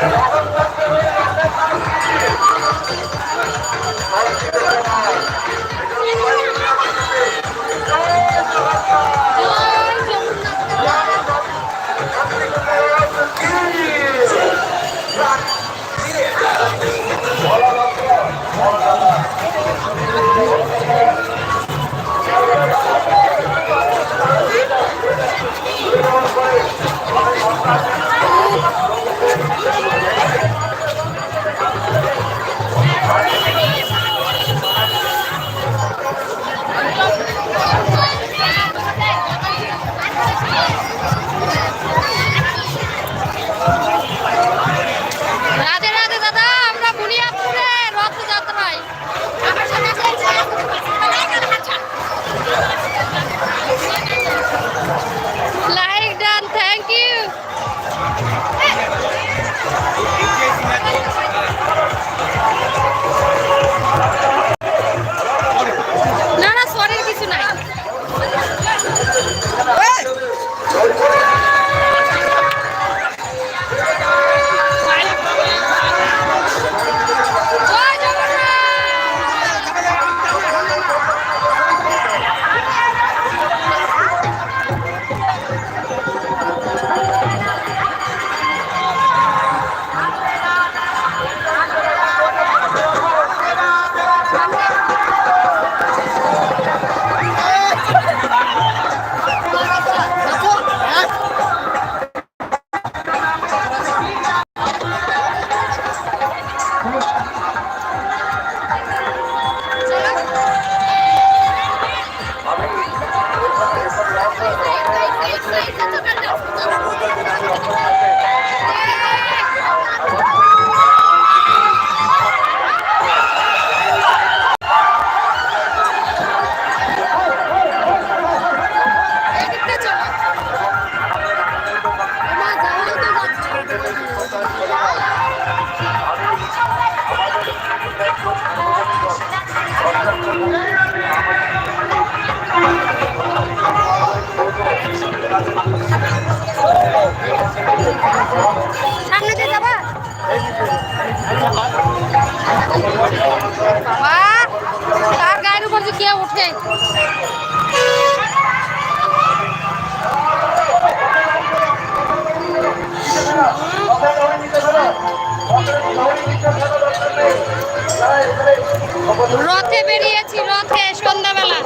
Yeah. কে উঠে রথে বেরিয়েছি রথে সন্ধ্যাবেলা।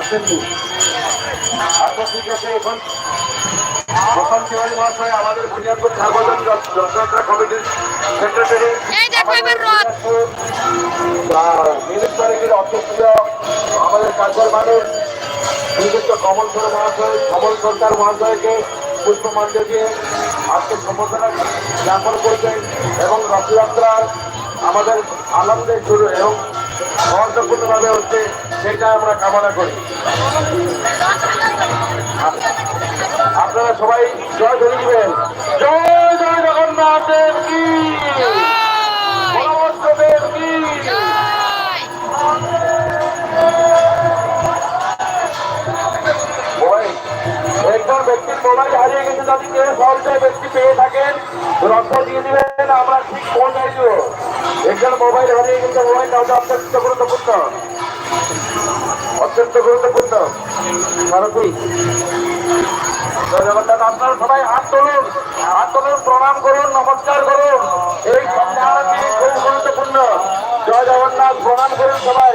আসেননি আচ্ছা ঠিক আছে এখন প্রথম তিওয়ারি মহাশয় আমাদের বুনিয়াদপুর ঝাড়বাজার রথযাত্রা কমিটির সেক্রেটারি মিনিট তারিখের অধ্যক্ষ আমাদের কাজের মানুষ নিযুক্ত কমল সর মহাশয় কমল সরকার মহাশয়কে পুষ্পমাল্য দিয়ে আজকে সম্বোধনা জ্ঞাপন করবেন এবং রথযাত্রার আমাদের আনন্দের শুরু এবং মহত্বপূর্ণভাবে হচ্ছে সেটা আমরা কামনা করি আপনারা সবাই জয় ধরে দিবেন জয় জয় জগন্নাথ কি একজন ব্যক্তির মোবাইল হারিয়ে ব্যক্তি পেয়ে থাকেন রক্ত দিয়ে দিবেন আমরা ঠিক পৌঁছাই দিব একজন মোবাইল হারিয়ে গেছে মোবাইলটা হচ্ছে অত্যন্ত গুরুত্বপূর্ণ অত্যন্ত গুরুত্বপূর্ণ। ভারতী আপনারা সবাই হাত তুলুন। হাত তুলুন, প্রণাম করুন, নমস্কার করুন। এই সন্ধ্যাটি খুব গুরুত্বপূর্ণ। জয় জগন্নাথ, প্রণাম করুন সবাই।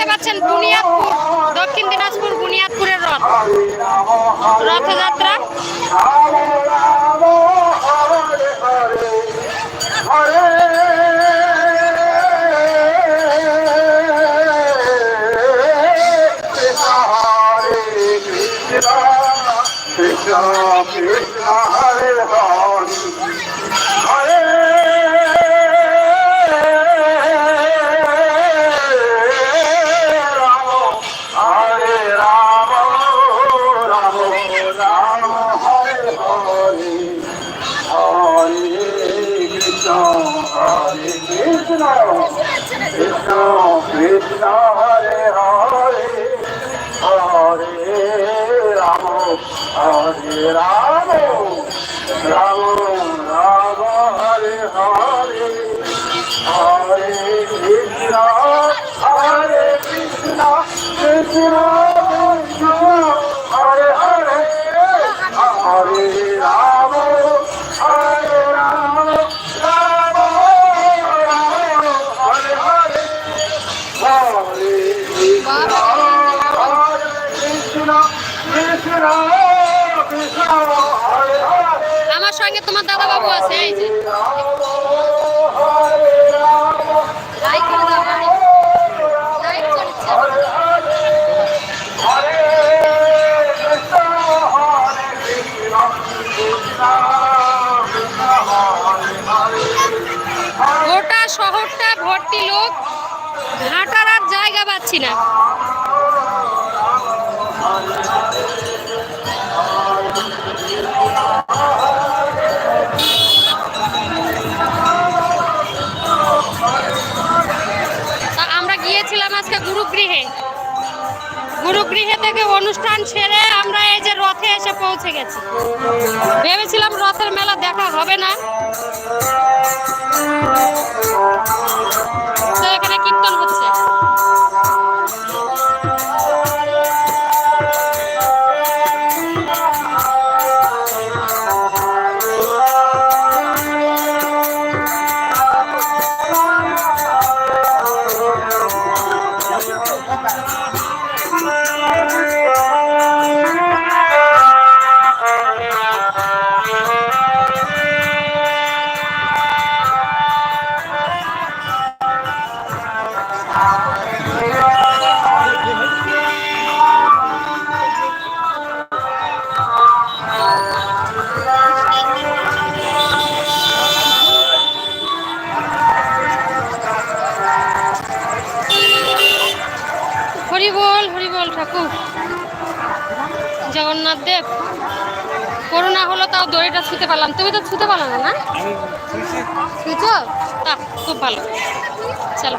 দেখতে পাচ্ছেন বুনিয়াদপুর দক্ষিণ দিনাজপুর বুনিয়াদপুরের রথ। রথযাত্রা। গুরুগৃহে। গুরুগৃহে থেকে অনুষ্ঠান সেরে আমরা এই যে রথে এসে পৌঁছে গেছি। ভেবেছিলাম রথের মেলা দেখা হবে না। তো এখানে কীর্তন হচ্ছে। জগন্নাথ দেব করোনা হলো তাও দড়িটা ছুতে পারলাম। তুমি তো ছুতে পারলাম না না? ছুঁচো তা, খুব ভালো। চলো।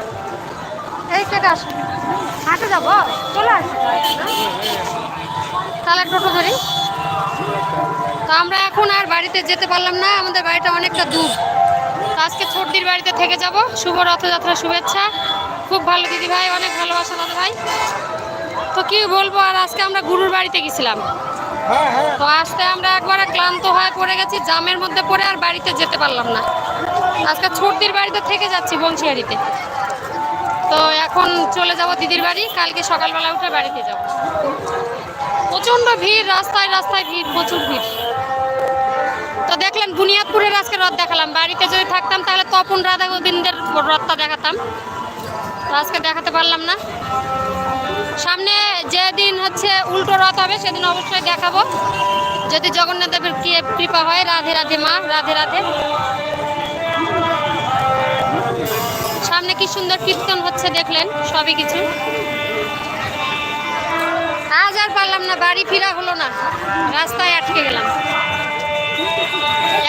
এই কেটে আসো। হাঁটে যাব? চলে তাহলে টোটো ধরি। তো আমরা এখন আর বাড়িতে যেতে পারলাম না, আমাদের বাড়িটা অনেকটা দূর। আজকে ছোটদির বাড়িতে থেকে যাব। শুভ রথযাত্রা শুভেচ্ছা। খুব ভালো, দিদি ভাই, অনেক ভালোবাসা দাদা ভাই। তো কি বলব, আর আজকে আমরা গুরুর বাড়িতে গেছিলাম। তো আসতে আমরা একবারে ক্লান্ত হয়ে পড়ে গেছি, জামের মধ্যে পড়ে আর বাড়িতে যেতে পারলাম না। আজকে ছোটদির বাড়িতে থেকে যাচ্ছি বংশিয়ারিতে। তো এখন চলে যাব দিদির বাড়ি, কালকে সকালবেলা উঠে বাড়িতে যাব। প্রচণ্ড ভিড়, রাস্তায় রাস্তায় ভিড়, প্রচুর ভিড়। তো দেখলেন বুনিয়াদপুরের আজকে রথ দেখালাম। বাড়িতে যদি থাকতাম তাহলে তপন রাধা গোবিন্দের রথটা দেখাতাম। তো আজকে দেখাতে পারলাম না। সামনে যেদিন হচ্ছে উল্টো রথ হবে, সেদিন অবশ্যই দেখাবো। যদি জগন্নাথ দেবের কি কৃপা হয়, রাধে রাধে মা, রাধে রাধে। সামনে কি সুন্দর কীর্তন হচ্ছে, দেখলেন সবই কিছু। আজ আর পারলাম না, বাড়ি ফিরা হলো না, রাস্তায় আটকে গেলাম।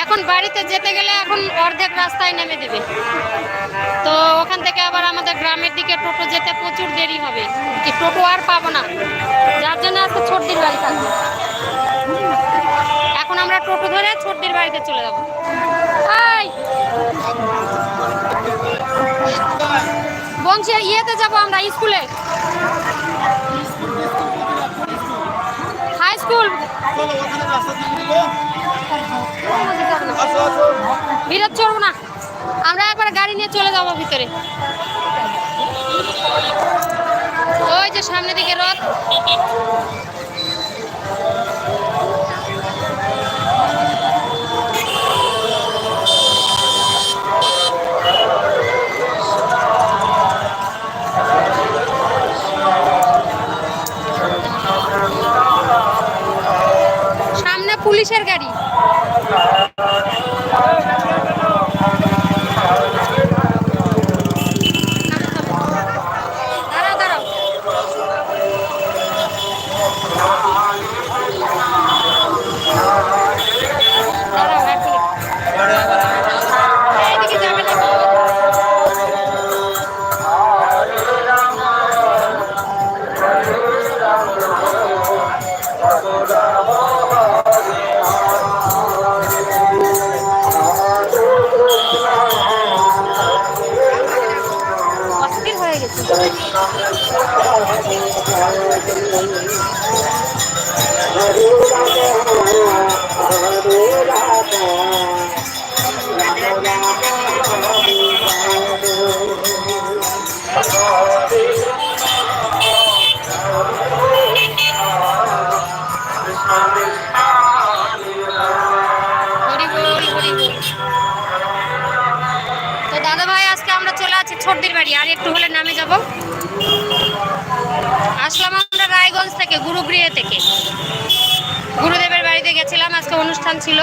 এখন বাড়িতে যেতে গেলে এখন অর্ধেক রাস্তায় নেমে দেবে। তো ওখান থেকে আবার আমাদের গ্রামের দিকে টোটো যেতে প্রচুর দেরি হবে। টোটো আর পাবো না। যার জন্য আজকে ছোটদির বাড়ি থাকবে। এখন আমরা টোটো ধরে ছোটদির বাড়িতে চলে যাব। বংশের ইয়েতে যাব আমরা, স্কুলে। বিরাট চড়বো না। আমরা একবার গাড়ি নিয়ে চলে যাব ভিতরে। ওই যে সামনে দিকে রথ। পুলিশের গাড়ি। বাড়ি, আর একটু হলে নামে যাব। আসলাম আমরা রায়গঞ্জ থেকে, গুরুগৃহে থেকে। গুরুদেবের বাড়িতে গেছিলাম, আজকে অনুষ্ঠান ছিল।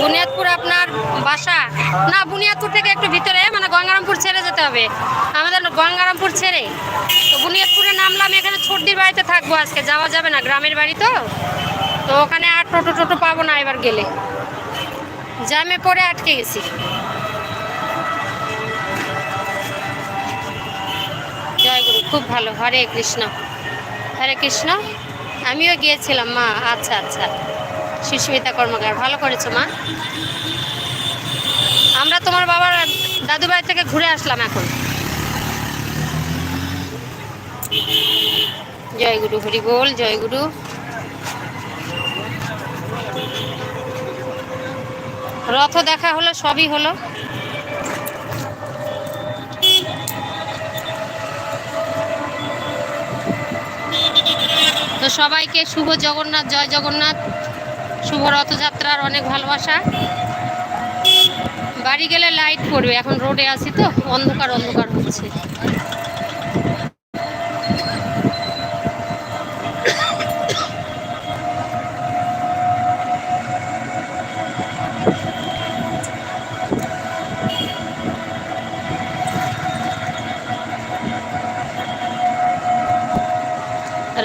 বুনিয়াদপুর আপনার বাসা? না, বুনিয়াদপুর থেকে একটু ভিতরে মানে গঙ্গারামপুর ছেড়ে যেতে হবে। আমাদের গঙ্গারামপুর ছেড়ে। তো বুনিয়াদপুরে নামলাম, এখানে ছোটদির বাড়িতে থাকব আজকে, যাওয়া যাবে না, গ্রামের বাড়ি তো। তো ওখানে আর টোটো টোটো পাবো না এবার গেলে। জামে পরে আটকে গেছি। জয় গুরু, খুব ভালো। হরে কৃষ্ণ। হরে কৃষ্ণ। আমিও গিয়েছিলাম, মা। আচ্ছা আচ্ছা। সুস্মিতা কর্মকার, ভালো করেছ, মা। আমরা তোমার বাবার দাদু বাড়ি থেকে ঘুরে আসলাম এখন। জয় গুরু, হরি বল, জয় গুরু। রথ দেখা হলো, সবই হলো। তো সবাইকে শুভ জগন্নাথ, জয় জগন্নাথ। শুভ রথযাত্রার অনেক ভালোবাসা। বাড়ি গেলে লাইট পড়বে, এখন রোডে আছি তো, অন্ধকার অন্ধকার হচ্ছে।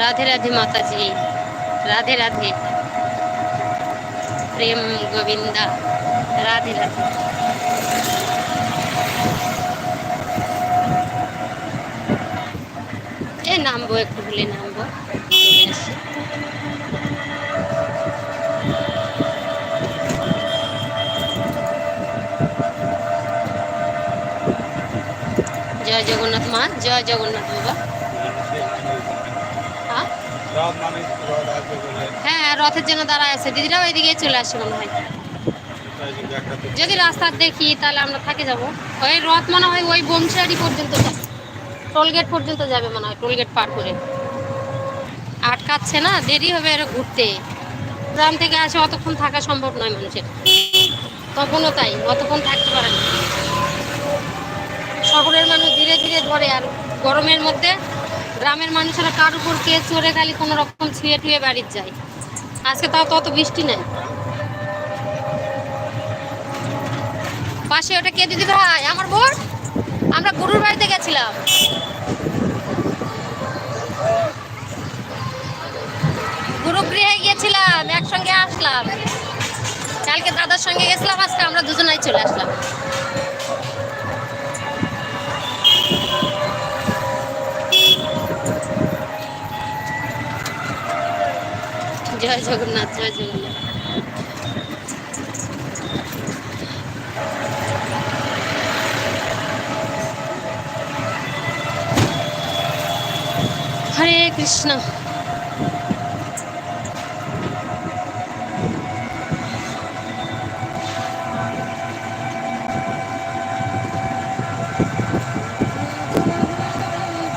রাধে রাধে মাতাজি, রাধে রাধে। প্রেম গোবিন্দা, রাধে রাধে। এ নামবো, একটু ভুলে নামবো। জয় জগন্নাথ মা, জয় জগন্নাথ বাবা। রথের জন্য দাঁড়ায় আছে। দিদিরাও এদিকে চলে আসে মনে হয়। যদি রাস্তা দেখি তাহলে আমরা থাকে যাব। ওই রথ মনে হয় ওই বংশারি পর্যন্ত টোলগেট পর্যন্ত যাবে মনে হয়, টোলগেট পার করে। আটকাচ্ছে না, দেরি হবে এর ঘুরতে। গ্রাম থেকে আসে অতক্ষণ থাকা সম্ভব নয় মানুষের। তখনও তাই, অতক্ষণ থাকতে পারে না। শহরের মানুষ ধীরে ধীরে ধরে আর গরমের মধ্যে গ্রামের মানুষেরা কার উপর কে চড়ে খালি কোনো রকম ছুঁয়ে টুয়ে বাড়ির যায়। আজকে তাও তত বৃষ্টি নেই। পাশে ওটা কে দিদি ভাই? আমার বোন? আমরা গুরুর বাড়িতে গেছিলাম। গুরুগৃহে গিয়েছিলাম, একসঙ্গে আসলাম। কালকে দাদার সঙ্গে গেছিলাম, আজকে আমরা দুজনাই চলে আসলাম। জয় জগন্নাথ জয় জগন্নাথ। হরে কৃষ্ণ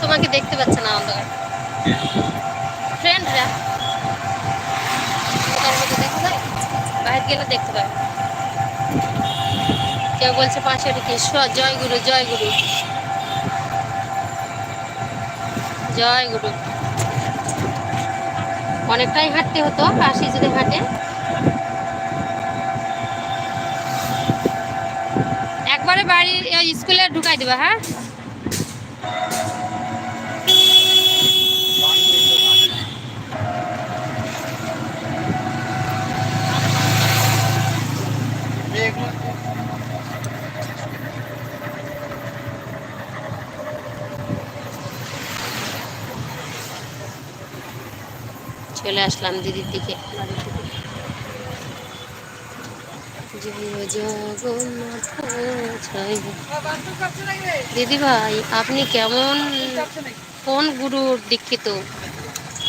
তোমাকে দেখতে পাচ্ছে না অন্ধকার ফ্রেন্ডরা ওটার মধ্যে দেখা যায় বাইরে দেখতে পাবে কেউ বলছে, পাশে জয় গুরু জয় গুরু। জয় গুরু। অনেকটাই হাঁটতে হতো কাশি যদি হাঁটে। একবারে বাড়ি স্কুলে ঢুকাই দেবা হ্যাঁ? চলে আসলাম দিদির দিকে। দিদি ভাই, আপনি কেমন? কোন গুরুর দীক্ষিত?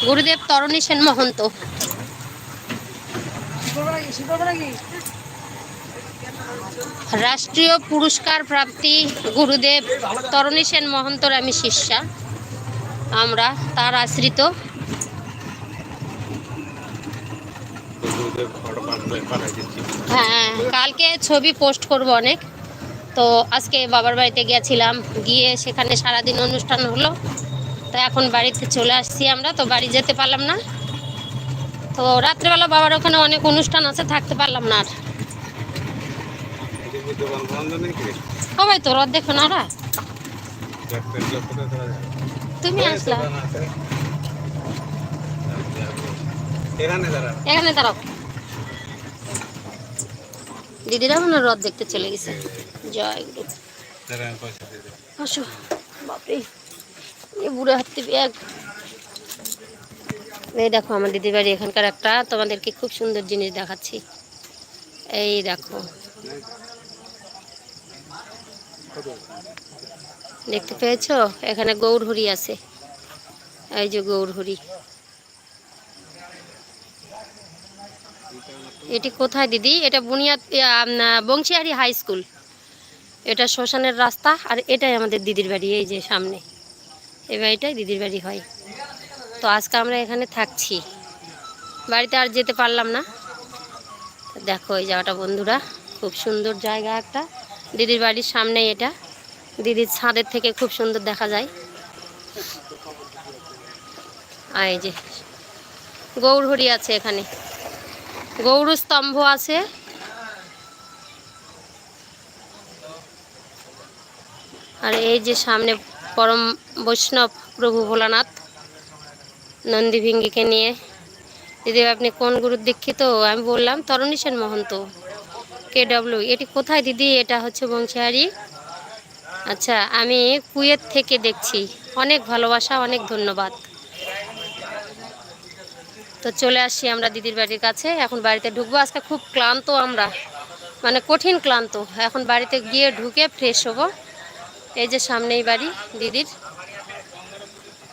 গুরুদেব তরণী সেন মহন্ত। রাষ্ট্রীয় পুরস্কার প্রাপ্তি গুরুদেব তরণী সেন মহন্তর আমি শিষ্যা। আমরা তার আশ্রিত গুরুদেব ফটো পাঠাই পাঠাই দিচ্ছি হ্যাঁ কালকে ছবি পোস্ট করব অনেক। তো আজকে বাবার বাড়িতে গিয়েছিলাম গিয়ে সেখানে সারাদিন অনুষ্ঠান হলো। তো এখন বাড়িতে চলে আসছি আমরা তো বাড়ি যেতে পারলাম না। তো রাত্রেবেলা বাবার ওখানে অনেক অনুষ্ঠান আছে থাকতে পারলাম না আর। সবাই তো রদ দেখো না? তুমি আসলা। দোকান আছে। এখানে দাঁড়াও। দিদিরা মনে রথ দেখতে চলে গেছে। জয় গুরু। আসো, বাপরে। এই বুড়ো হাতি ব্যাগ। এই দেখো, আমার দিদির বাড়ি এখানকার একটা। তোমাদেরকে খুব সুন্দর জিনিস দেখাচ্ছি। এই দেখো। দেখতে পেয়েছ? এখানে গৌরহরি আছে। এই যে গৌরহরি এটি কোথায় দিদি? এটা বুনিয়াদ আম, বংশীহারি হাই স্কুল। এটা শ্মশানের রাস্তা আর এটাই আমাদের দিদির বাড়ি এই যে সামনে। এই বাড়িটাই দিদির বাড়ি হয়। তো আজকে আমরা এখানে থাকছি। বাড়িতে আর যেতে পারলাম না। দেখো এই জায়গাটা বন্ধুরা খুব সুন্দর জায়গা একটা। দিদির বাড়ির সামনে এটা। দিদির ছাদের থেকে খুব সুন্দর দেখা যায়। আর এই যে গৌরহরি আছে এখানে। গৌর স্তম্ভ আছে। আর এই যে সামনে পরম বৈষ্ণব প্রভু ভোলানাথ নন্দী ভিঙ্গিকে নিয়ে। দিদি আপনি কোন গুরুর দীক্ষিত? আমি বললাম তরণী সেন মহন্ত কে ডাব্লিউ এটি কোথায় দিদি? এটা হচ্ছে বংশীহারি আচ্ছা আমি কুয়েত থেকে দেখছি। অনেক ভালোবাসা, অনেক ধন্যবাদ। তো চলে আসছি আমরা দিদির বাড়ির কাছে। এখন বাড়িতে ঢুকবো। আজকে খুব ক্লান্ত আমরা। মানে কঠিন ক্লান্ত। এখন বাড়িতে গিয়ে ঢুকে ফ্রেশ হব। এই যে সামনেই বাড়ি দিদির।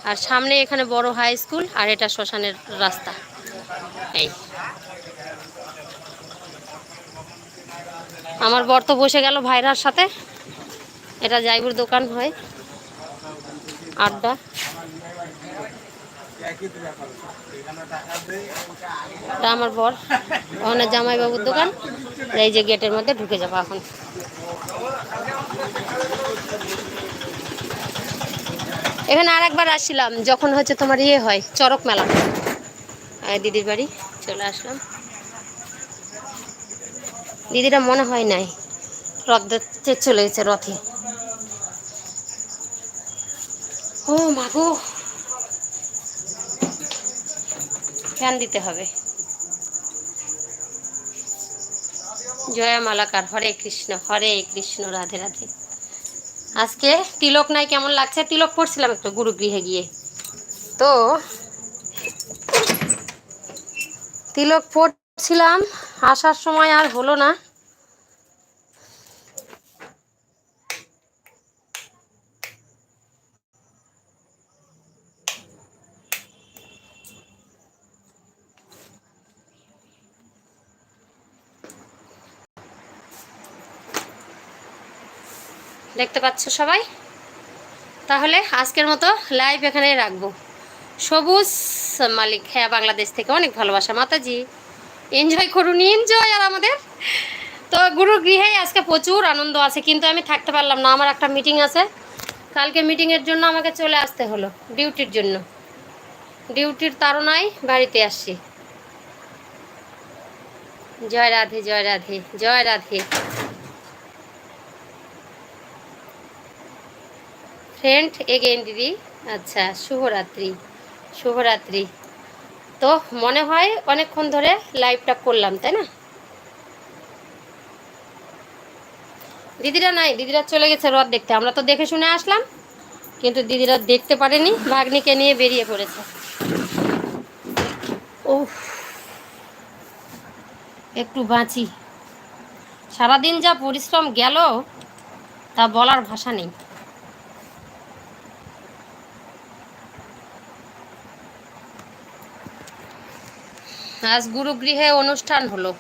আর সামনে এখানে বড় হাই স্কুল আর এটা শ্মশানের রাস্তা। এই। আমার বর তো বসে গেল ভাইরার সাথে। এটা জাইবুর দোকান হয়। আড্ডা। এটা আমার বর। ওখানে জামাইবাবুর দোকান। এই যে গেটের মধ্যে ঢুকে যাব এখন। এখানে আর একবার আসছিলাম, যখন হচ্ছে তোমার ইয়ে হয় চরক মেলা। দিদির বাড়ি, চলে আসলাম। দিদিরা মনে হয় নাই, রথ দেখতে চলে গেছে রথে। ও মাগো ফ্যান দিতে হবে। জয়া মালাকার হরে কৃষ্ণ হরে কৃষ্ণ, রাধে রাধে। আজকে তিলক নাই, কেমন লাগছে? তিলক পড়ছিলাম একটু গুরুগৃহে গিয়ে। তো তিলক পড়ছিলাম, আসার সময় আর হলো না। দেখতে পাচ্ছ সবাই? তাহলে আজকের মতো লাইভ এখানে রাখব। সবুজ মালিক হ্যাঁ বাংলাদেশ থেকে অনেক ভালোবাসা, মাতাজি। এনজয় করুন এনজয় আর আমাদের। তো গুরু গৃহে আজকে প্রচুর আনন্দ আছে, কিন্তু আমি থাকতে পারলাম না, আমার একটা মিটিং আছে। কালকে মিটিংয়ের জন্য আমাকে চলে আসতে হলো ডিউটির জন্য। ডিউটির তাড়নায় বাড়িতে আসছি। জয় রাধে জয় রাধে জয় রাধে। ফ্রেন্ড এগেইন দিদি। আচ্ছা শুভরাত্রি। শুভরাত্রি। তো মনে হয় অনেকক্ষণ ধরে লাইভটা করলাম, তাই না? দিদিরা নাই, দিদিরা চলে গেছে রথ দেখতে। আমরা তো দেখে শুনে আসলাম, কিন্তু দিদিরা দেখতে পারেনি, ভাগ্নিকে নিয়ে বেরিয়ে পড়েছে। ও একটু বাঁচি। সারাদিন যা পরিশ্রম গেল, তা বলার ভাষা নেই। আজ গুরুগৃহে অনুষ্ঠান হলো।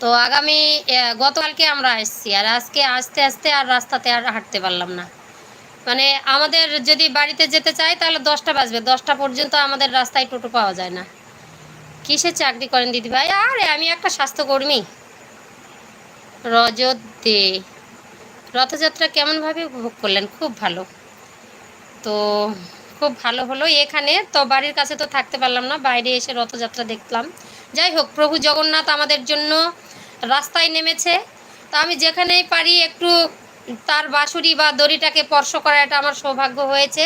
তো আগামী গতকালকে আমরা এসেছি, আর আজকে আস্তে আস্তে আর রাস্তাতে আর হাঁটতে পারলাম না। মানে আমাদের যদি বাড়িতে যেতে চাই, তাহলে দশটা বাজবে। দশটা পর্যন্ত আমাদের রাস্তায় টোটো পাওয়া যায় না। কিসে চাকরি করেন দিদিভাই আরে, আমি একটা স্বাস্থ্যকর্মী। রজত দে। রথযাত্রা কেমনভাবে উপভোগ করলেন? খুব ভালো। তো খুব ভালো হলো। এখানে তো বাড়ির কাছে তো থাকতে পারলাম না, বাইরে এসে রথযাত্রা দেখলাম। যাই হোক, প্রভু জগন্নাথ আমাদের জন্য রাস্তায় নেমেছে। তা আমি যেখানেই পারি একটু তার বাঁশুরি বা দড়িটাকে স্পর্শ করা, এটা আমার সৌভাগ্য হয়েছে।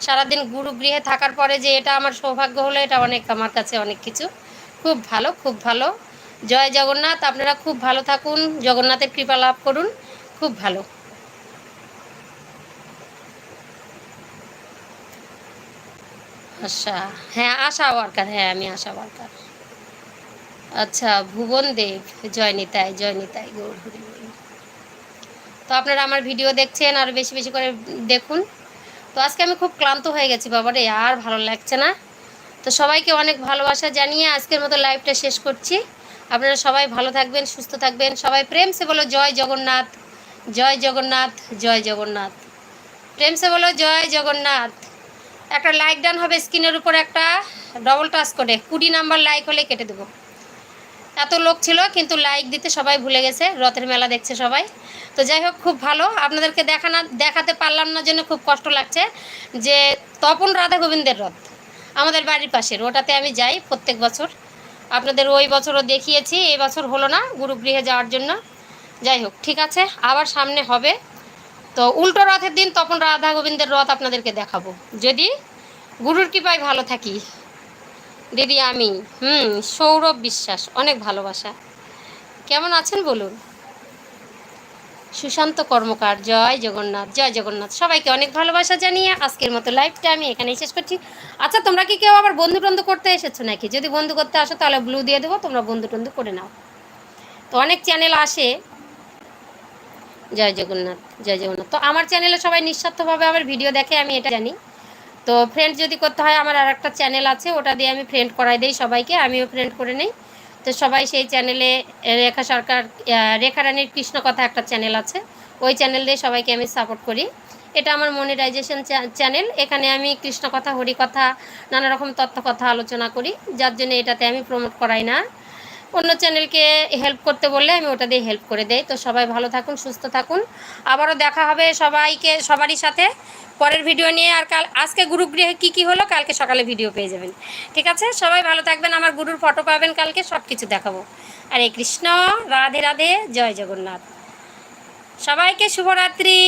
সারাদিন গুরুগৃহে থাকার পরে যে এটা আমার সৌভাগ্য হলো, এটা অনেক আমার কাছে অনেক কিছু। খুব ভালো খুব ভালো। জয় জগন্নাথ, আপনারা খুব ভালো থাকুন। জগন্নাথের কৃপা লাভ করুন। খুব ভালো। আচ্ছা। হ্যাঁ আশা ওয়ার্কার হ্যাঁ আমি আশা ওয়ার্কার। আচ্ছা ভুবন দেব জয় নিতাই জয় নিতাই গৌর। তো আপনারা আমার ভিডিও দেখছেন, আর বেশি বেশি করে দেখুন। তো আজকে আমি খুব ক্লান্ত হয়ে গেছি বাবারে আর ভালো লাগছে না। তো সবাইকে অনেক ভালোবাসা জানিয়ে আজকের মতো লাইভটা শেষ করছি। আপনারা সবাই ভালো থাকবেন, সুস্থ থাকবেন। সবাই প্রেম সে বলো জয় জগন্নাথ জয় জগন্নাথ জয় জগন্নাথ। প্রেম সে বলো জয় জগন্নাথ। একটা লাইক ডান হবে স্ক্রিনের উপর একটা ডবল টাচ করে কুড়ি নাম্বার লাইক হলে কেটে দেবো। এত লোক ছিল, কিন্তু লাইক দিতে সবাই ভুলে গেছে। রথের মেলা দেখছে সবাই। তো যাই হোক, খুব ভালো। আপনাদেরকে দেখানা, দেখাতে পারলাম না জন্য খুব কষ্ট লাগছে যে তপন রাধা গোবিন্দের রথ আমাদের বাড়ির পাশের। ওটাতে আমি যাই প্রত্যেক বছর। আপনাদের ওই বছরও দেখিয়েছি, এই বছর হলো না গুরুগৃহে যাওয়ার জন্য। যাই হোক, ঠিক আছে। আবার সামনে হবে। তো উল্টো রথের দিন তখন রাধা গোবিন্দের রথ আপনাদেরকে দেখাবো। যদি গুরুর কৃপায় ভালো থাকি, দিদি আমি, হুম, সৌরভ বিশ্বাস, অনেক ভালোবাসা। কেমন আছেন বলুন? সুশান্ত কর্মকার, জয় জগন্নাথ জয় জগন্নাথ। সবাইকে অনেক ভালোবাসা জানিয়ে আজকের মতো লাইভটা আমি এখানেই শেষ করছি। আচ্ছা তোমরা কি কেউ আবার বন্ধু টন্ধু করতে এসেছ নাকি? যদি বন্ধু করতে আসো, তাহলে ব্লু দিয়ে দেবো, তোমরা বন্ধু টন্ধু করে নাও। তো অনেক চ্যানেল আসে জয় জগন্নাথ জয় জগন্নাথ। তো আমার চ্যানেলে সবাই নিঃস্বার্থভাবে আমার ভিডিও দেখে, আমি এটা জানি। তো ফ্রেন্ড যদি করতে হয়, আমার আর একটা চ্যানেল আছে, ওটা দিয়ে আমি ফ্রেন্ড করাই দিই সবাইকে, আমিও ফ্রেন্ড করে নেই। তো সবাই সেই চ্যানেলে রেখা সরকার রেখা রানীর কৃষ্ণ কথা একটা চ্যানেল আছে। ওই চ্যানেল দিয়ে সবাইকে আমি সাপোর্ট করি। এটা আমার মনিটাইজেশন চ্যানেল এখানে আমি কৃষ্ণ কথা, হরি কথা, নানা রকম তথ্য কথা আলোচনা করি। যার জন্য এটাতে আমি প্রমোট করাই না। অন্য চ্যানেলকে হেল্প করতে বললে আমি ওটা দিয়ে হেল্প করে দেই। তো সবাই ভালো থাকুন, সুস্থ থাকুন। আবারও দেখা হবে সবাইকে, সবারই সাথে। পরের ভিডিও নিয়ে আর কাল আজকে গুরুগৃহে কী কী হলো কালকে সকালে ভিডিও পেয়ে যাবেন। ঠিক আছে? সবাই ভালো থাকবেন। আমার গুরুর ফটো পাবেন কালকে সব কিছু দেখাবো। আর এই কৃষ্ণ, রাধে রাধে, জয় জগন্নাথ। সবাইকে শুভরাত্রি।